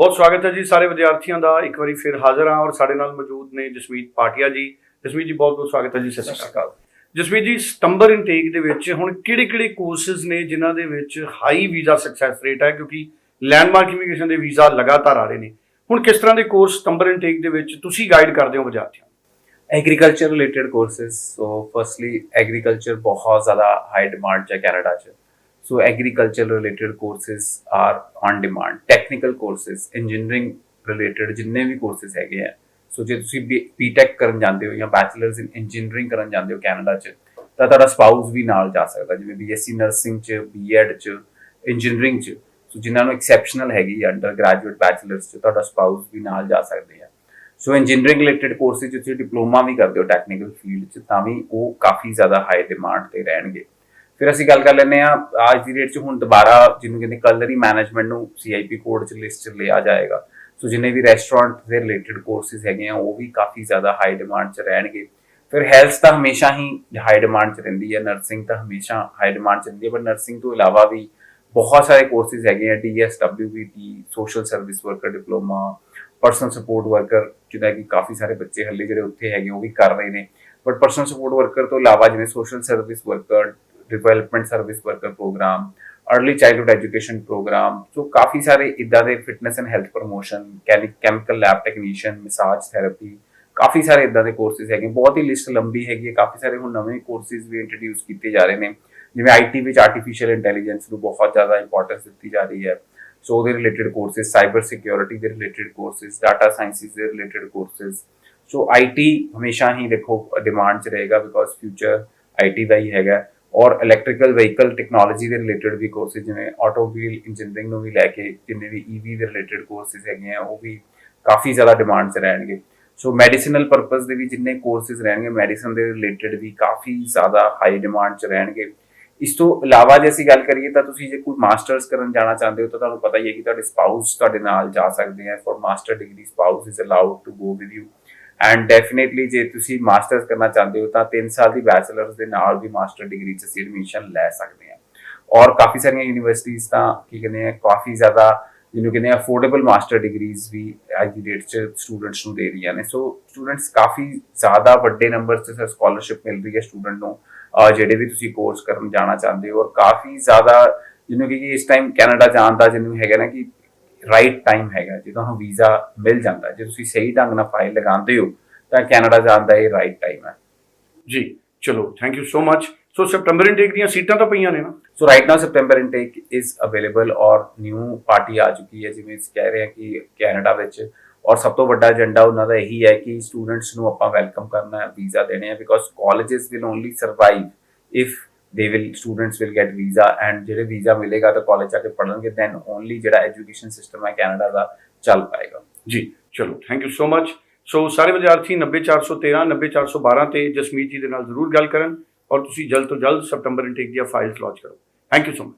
ਬਹੁਤ ਸਵਾਗਤ ਹੈ ਜੀ ਸਾਰੇ ਵਿਦਿਆਰਥੀਆਂ ਦਾ। ਇੱਕ ਵਾਰੀ ਫਿਰ ਹਾਜ਼ਰ ਹਾਂ ਔਰ ਸਾਡੇ ਨਾਲ ਮੌਜੂਦ ਨੇ ਜਸਮੀਤ ਪਾਟਿਆ ਜੀ। ਜਸਮੀਤ ਜੀ ਬਹੁਤ ਬਹੁਤ ਸਵਾਗਤ ਹੈ ਜੀ। ਸਤਿ ਸ਼੍ਰੀ ਅਕਾਲ। ਜਸਮੀਤ ਜੀ, ਸਤੰਬਰ ਇਨਟੇਕ ਦੇ ਵਿੱਚ ਹੁਣ ਕਿਹੜੇ ਕਿਹੜੇ ਕੋਰਸਸ ਨੇ ਜਿਨ੍ਹਾਂ ਦੇ ਵਿੱਚ ਹਾਈ ਵੀਜ਼ਾ ਸਕਸੈਸ ਰੇਟ ਹੈ? ਕਿਉਂਕਿ ਲੈਂਡਮਾਰਕ ਇਮੀਗ੍ਰੇਸ਼ਨ ਦੇ ਵੀਜ਼ਾ ਲਗਾਤਾਰ ਆ ਰਹੇ ਨੇ। ਹੁਣ ਕਿਸ ਤਰ੍ਹਾਂ ਦੇ ਕੋਰਸ ਸਤੰਬਰ ਇਨਟੇਕ ਦੇ ਵਿੱਚ ਤੁਸੀਂ ਗਾਈਡ ਕਰਦੇ ਹੋ ਵਿਦਿਆਰਥੀਆਂ? Agriculture related courses so firstly agriculture ਬਹੁਤ ਜ਼ਿਆਦਾ ਹਾਈ ਡਿਮਾਂਡ ਚ ਹੈ ਕੈਨੇਡਾ ਚ। So agriculture related courses are on demand, technical courses, engineering related ਜਿੰਨੇ ਵੀ courses ਹੈਗੇ ਆ ਸੋ ਜੇ ਤੁਸੀਂ ਬੀਟੈਕ ਕਰਨ ਜਾਂਦੇ ਹੋ ਜਾਂ ਬੈਚਲਰਸ ਇਨ ਇੰਜੀਨੀਅਰਿੰਗ ਕਰਨ ਜਾਂਦੇ ਹੋ ਕੈਨੇਡਾ 'ਚ ਤਾਂ ਤੁਹਾਡਾ ਸਪਾਊਸ ਵੀ ਨਾਲ ਜਾ ਸਕਦਾ ਜਿਵੇਂ ਬੀਐਸਸੀ ਨਰਸਿੰਗ 'ਚ ਬੀਐਡ 'ਚ ਇੰਜੀਨੀਅਰਿੰਗ 'ਚ ਸੋ ਜਿਨ੍ਹਾਂ ਨੂੰ ਐਕਸੈਪਸ਼ਨਲ ਹੈਗੀ ਅੰਡਰ ਗ੍ਰੈਜੂਏਟ ਬੈਚਲਰਸ 'ਚ ਤੁਹਾਡਾ ਸਪਾਊਸ ਵੀ ਨਾਲ ਜਾ ਸਕਦੇ ਆ ਸੋ ਇੰਜੀਨੀਅਰਿੰਗ ਰਿਲੇਟਡ ਕੋਰਸਿਸ 'ਚ ਤੁਸੀਂ ਡਿਪਲੋਮਾ ਵੀ ਕਰਦੇ ਹੋ ਟੈਕਨੀਕਲ ਫੀਲਡ 'ਚ ਤਾਂ ਵੀ ਉਹ ਕਾਫੀ ਜ਼ਿਆਦਾ ਹਾਈ ਡਿਮਾਂਡ ਤੇ ਰਹਿਣਗੇ ਫਿਰ ਅਸੀਂ ਗੱਲ ਕਰ ਲੈਂਦੇ ਆ ਅੱਜ ਦੀ ਡੇਟ 'ਚ ਹੁਣ ਦੁਬਾਰਾ ਜਿਹਨੂੰ ਕਹਿੰਦੇ ਕਲਰੀ ਮੈਨੇਜਮੈਂਟ ਨੂੰ ਸੀਆਈਪੀ ਕੋਡ 'ਚ ਲਿਸਟ 'ਚ ਲਿਆ ਜਾਏਗਾ। ਸੋ ਜਿੰਨੇ ਵੀ ਰੈਸਟੋਰੈਂਟ ਦੇ ਰਿਲੇਟਡ ਕੋਰਸਿਸ ਹੈਗੇ ਆ, ਉਹ ਵੀ ਕਾਫੀ ਜ਼ਿਆਦਾ ਹਾਈ ਡਿਮਾਂਡ 'ਚ ਰਹਿਣਗੇ। ਫਿਰ ਹੈਲਥ ਤਾਂ ਹਮੇਸ਼ਾ ਹੀ ਹਾਈ ਡਿਮਾਂਡ 'ਚ ਰਹਿੰਦੀ ਹੈ ਨਰਸਿੰਗ ਤਾਂ ਹਮੇਸ਼ਾ ਹਾਈ ਡਿਮਾਂਡ 'ਚ ਰਹਿੰਦੀ ਹੈ ਪਰ ਨਰਸਿੰਗ ਤੋਂ ਇਲਾਵਾ ਵੀ ਬਹੁਤ ਸਾਰੇ ਕੋਰਸਿਸ ਹੈਗੇ ਆ DSWBT social service worker diploma personal support worker ਜਿਹਦਾ ਕਿ ਕਾਫੀ ਸਾਰੇ ਬੱਚੇ ਹੱਲੇ ਜਿਹੜੇ ਉੱਥੇ ਹੈਗੇ, ਉਹ ਵੀ ਕਰ ਰਹੇ ਨੇ। ਬਟ ਪਰਸਨਲ ਸਪੋਰਟ ਵਰਕਰ ਤੋਂ ਇਲਾਵਾ ਜਿਵੇਂ social service worker development service worker programme early childhood education programme so ਕਾਫੀ ਸਾਰੇ ਇਦਾਂ ਦੇ fitness and health promotion chemical lab technician massage therapy ਕਾਫੀ ਸਾਰੇ ਇਦਾਂ ਦੇ ਕੋਰਸਿਸ ਹੈਗੇ ਬਹੁਤ ਹੀ ਲਿਸਟ ਲੰਬੀ ਹੈਗੀ ਹੈ ਕਾਫੀ ਸਾਰੇ ਹੁਣ ਨਵੇਂ ਕੋਰਸਿਸ ਵੀ ਇੰਟਰੋਡਿਊਸ ਕੀਤੇ ਜਾ ਰਹੇ ਨੇ ਜਿਵੇਂ ਆਈਟੀ ਵਿੱਚ ਆਰਟੀਫੀਸ਼ੀਅਲ ਇੰਟੈਲੀਜੈਂਸ ਨੂੰ ਬਹੁਤ ਜ਼ਿਆਦਾ ਇੰਪੋਰਟੈਂਸ ਦਿੱਤੀ ਜਾ ਰਹੀ ਹੈ ਸੋ ਉਹਦੇ ਰਿਲੇਟਡ ਕੋਰਸਿਸ ਸਾਈਬਰ ਸਿਕਿਉਰਿਟੀ ਦੇ ਰਿਲੇਟਡ ਕੋਰਸਿਸ ਡਾਟਾ ਸਾਇੰਸਿਸ ਦੇ ਰਿਲੇਟਡ ਕੋਰਸਿਸ ਸੋ ਆਈਟੀ ਹਮੇਸ਼ਾ ਹੀ ਦੇਖੋ ਡਿਮਾਂਡ 'ਚ ਰਹੇਗਾ ਬਿਕੋਜ਼ ਫਿਊਚਰ ਆਈਟੀ ਦਾ ਹੀ ਹੈਗਾ ਔਰ ਇਲੈਕਟ੍ਰੀਕਲ ਵਹੀਕਲ ਟੈਕਨੋਲੋਜੀ ਦੇ ਰਿਲੇਟਡ ਵੀ ਕੋਰਸਿਸ ਜਿਵੇਂ ਆਟੋਮੋਬਾਈਲ ਇੰਜੀਨੀਅਰਿੰਗ ਨੂੰ ਵੀ ਲੈ ਕੇ ਜਿੰਨੇ ਵੀ ਈਵੀ ਦੇ ਰਿਲੇਟਡ ਕੋਰਸਿਸ ਹੈਗੇ ਆ, ਉਹ ਵੀ ਕਾਫੀ ਜ਼ਿਆਦਾ ਡਿਮਾਂਡ 'ਚ ਰਹਿਣਗੇ। ਸੋ ਮੈਡੀਸਿਨਲ ਪਰਪਸ ਦੇ ਵੀ ਜਿੰਨੇ ਕੋਰਸਿਸ ਰਹਿਣਗੇ ਮੈਡੀਸਨ ਦੇ ਰਿਲੇਟਡ ਵੀ ਕਾਫੀ ਜ਼ਿਆਦਾ ਹਾਈ ਡਿਮਾਂਡ 'ਚ ਰਹਿਣਗੇ। ਇਸ ਤੋਂ ਇਲਾਵਾ ਜੇ ਅਸੀਂ ਗੱਲ ਕਰੀਏ ਤਾਂ ਤੁਸੀਂ ਜੇ ਕੋਈ ਮਾਸਟਰਸ ਕਰਨ ਜਾਣਾ ਚਾਹੁੰਦੇ ਹੋ ਤਾਂ ਤੁਹਾਨੂੰ ਪਤਾ ਹੀ ਹੈ ਕਿ ਤੁਹਾਡੇ ਸਪਾਊਸ ਤੁਹਾਡੇ ਨਾਲ ਜਾ ਸਕਦੇ ਆ। For master degree spouse is allowed to go with you and definitely ਜੇ ਤੁਸੀਂ ਮਾਸਟਰਸ ਕਰਨਾ ਚਾਹੁੰਦੇ ਹੋ ਤਾਂ 3 ਸਾਲ ਦੀ ਬੈਚਲਰਸ ਦੇ ਨਾਲ ਵੀ ਮਾਸਟਰ ਡਿਗਰੀ ਚ ਅਸੀਂ ਐਡਮਿਸ਼ਨ ਲੈ ਸਕਦੇ ਹਾਂ। ਔਰ ਕਾਫੀ ਸਾਰੀਆਂ ਯੂਨੀਵਰਸਿਟੀਆਂ ਤਾਂ ਕੀ ਕਹਿੰਦੇ ਆ, ਕਾਫੀ ਜ਼ਿਆਦਾ ਜਿਹਨੂੰ ਕਹਿੰਦੇ ਆ ਅਫੋਰਡੇਬਲ ਮਾਸਟਰ ਡਿਗਰੀਜ਼ ਵੀ ਅੱਜ ਦੀ ਡੇਟ 'ਚ ਸਟੂਡੈਂਟਸ ਨੂੰ ਦੇ ਰਹੀਆਂ ਨੇ। ਸੋ ਸਟੂਡੈਂਟਸ ਕਾਫੀ ਜ਼ਿਆਦਾ ਵੱਡੇ ਨੰਬਰ 'ਚ ਸਰ ਸਕਾਲਰਸ਼ਿਪ ਮਿਲ ਰਹੀ ਹੈ ਸਟੂਡੈਂਟ ਨੂੰ ਜਿਹੜੇ ਵੀ ਤੁਸੀਂ ਕੋਰਸ ਕਰਨ ਜਾਣਾ ਚਾਹੁੰਦੇ ਹੋ। ਔਰ ਕਾਫੀ ਜ਼ਿਆਦਾ ਜਿਹਨੂੰ ਕਿ ਇਸ ਟਾਈਮ ਕੈਨੇਡਾ ਜਾਣ ਦਾ ਜਿਹਨੂੰ ਹੈਗਾ ਨਾ ਕਿ ਰਾਈਟ ਟਾਈਮ ਹੈਗਾ ਜੇ ਤੁਹਾਨੂੰ ਵੀਜ਼ਾ ਮਿਲ ਜਾਂਦਾ ਜੇ ਤੁਸੀਂ ਸਹੀ ਢੰਗ ਨਾਲ ਫਾਈਲ ਲਗਾਉਂਦੇ ਹੋ ਤਾਂ ਕੈਨੇਡਾ ਜਾਣ ਦਾ ਇਹ ਰਾਈਟ ਟਾਈਮ ਹੈ। ਜੀ ਚਲੋ thank you so much so September intake ਦੀਆਂ ਸੀਟਾਂ ਤਾਂ ਪਈਆਂ ਨੇ ਨਾ? So right now September intake is available ਔਰ ਨਿਊ ਪਾਰਟੀ ਆ ਚੁੱਕੀ ਹੈ ਜਿਵੇਂ ਅਸੀਂ ਕਹਿ ਰਹੇ ਹਾਂ ਕਿ ਕੈਨੇਡਾ ਵਿੱਚ। ਔਰ ਸਭ ਤੋਂ ਵੱਡਾ ਏਜੰਡਾ ਉਹਨਾਂ ਦਾ ਇਹੀ ਹੈ ਕਿ ਸਟੂਡੈਂਟਸ ਨੂੰ ਆਪਾਂ ਵੈਲਕਮ ਕਰਨਾ ਹੈ ਵੀਜ਼ਾ ਦੇਣੇ ਆ because colleges will only survive if they will students will get visa and ਜਿਹੜੇ ਵੀਜ਼ਾ ਮਿਲੇਗਾ ਤਾਂ ਕਾਲਜ ਜਾ ਕੇ ਪੜ੍ਹਨਗੇ ਦੈਨ ਓਨਲੀ ਜਿਹੜਾ ਐਜੂਕੇਸ਼ਨ ਸਿਸਟਮ ਹੈ ਕੈਨੇਡਾ ਦਾ ਚੱਲ ਪਾਏਗਾ ਜੀ ਚਲੋ thank you so much so ਸਾਰੇ ਵਿਦਿਆਰਥੀ 90413 90412 ਤੇ ਜਸਮੀਤ ਜੀ ਦੇ ਨਾਲ ਜ਼ਰੂਰ ਗੱਲ ਕਰਨ ਔਰ ਤੁਸੀਂ ਜਲਦ ਤੋਂ ਜਲਦ ਸਪਟੰਬਰ ਇਨਟੇਕ ਦੀਆਂ ਫਾਈਲਸ ਲਾਂਚ ਕਰੋ ਥੈਂਕ ਯੂ ਸੋ ਮਚ